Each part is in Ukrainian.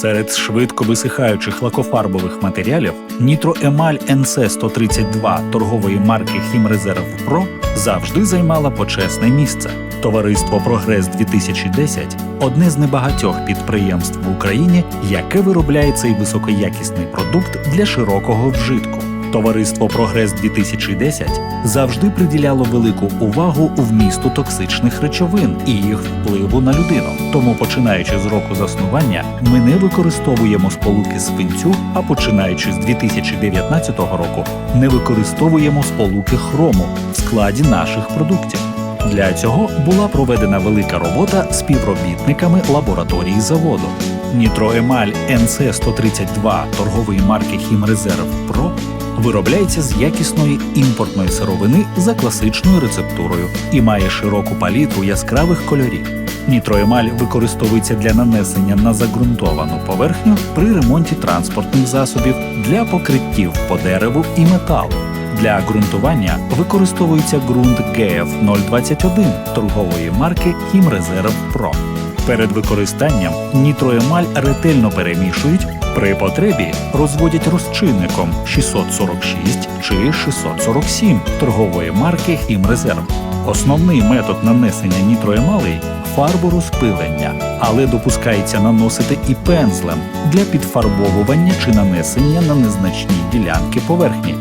Серед швидко висихаючих лакофарбових матеріалів нітроемаль NC 132 торгової марки Хімрезерв Про завжди займала почесне місце. Товариство Прогрес 2010 одне з небагатьох підприємств в Україні, яке виробляє цей високоякісний продукт для широкого вжитку. Товариство Прогрес 2010 завжди приділяло велику увагу вмісту токсичних речовин і їх впливу на людину. Тому, починаючи з року заснування, ми не використовуємо сполуки свинцю, а починаючи з 2019 року, не використовуємо сполуки хрому в складі наших продуктів. Для цього була проведена велика робота співробітниками лабораторії заводу. Нітроемаль NC 132 торгової марки Хімрезерв Про виробляється з якісної імпортної сировини за класичною рецептурою і має широку палітру яскравих кольорів. Нітроемаль використовується для нанесення на загрунтовану поверхню при ремонті транспортних засобів для покриттів по дереву і металу. Для ґрунтування використовується ґрунт ГФ 021 торгової марки Хімрезерв Про. Перед використанням нітроемаль ретельно перемішують, при потребі розводять розчинником 646 чи 647 торгової марки Хімрезерв. Основний метод нанесення нітроемалей фарборозпилення, але допускається наносити і пензлем для підфарбовування чи нанесення на незначні ділянки поверхні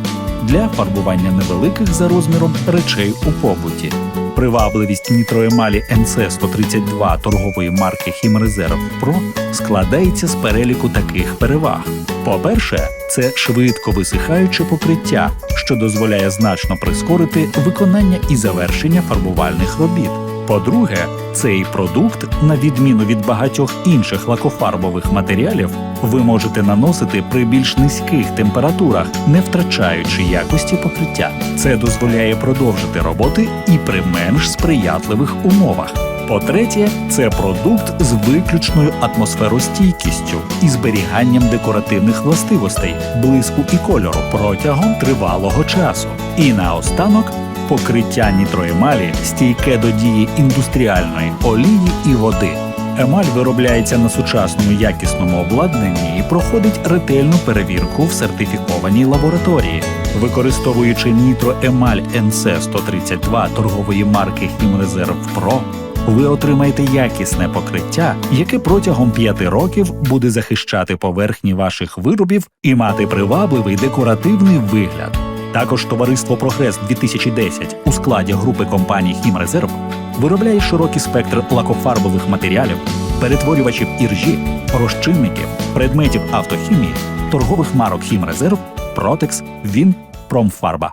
для фарбування невеликих за розміром речей у побуті. Привабливість нітроемалі NC 132 торгової марки Хімрезерв Про складається з переліку таких переваг. По-перше, це швидко висихаюче покриття, що дозволяє значно прискорити виконання і завершення фарбувальних робіт. По-друге, цей продукт, на відміну від багатьох інших лакофарбових матеріалів, ви можете наносити при більш низьких температурах, не втрачаючи якості покриття. Це дозволяє продовжити роботи і при менш сприятливих умовах. По-третє, це продукт з виключною атмосферостійкістю і зберіганням декоративних властивостей, блиску і кольору протягом тривалого часу. І наостанок покриття нітроемалі стійке до дії індустріальної олії і води. Емаль виробляється на сучасному якісному обладнанні і проходить ретельну перевірку в сертифікованій лабораторії. Використовуючи нітроемаль NC 132 торгової марки Хімрезерв Про, ви отримаєте якісне покриття, яке протягом п'яти років буде захищати поверхні ваших виробів і мати привабливий декоративний вигляд. Також товариство Прогрес 2010 у складі групи компаній Хімрезерв виробляє широкий спектр лакофарбових матеріалів, перетворювачів іржі, розчинників, предметів автохімії, торгових марок Хімрезерв, Протекс, Він, Промфарба.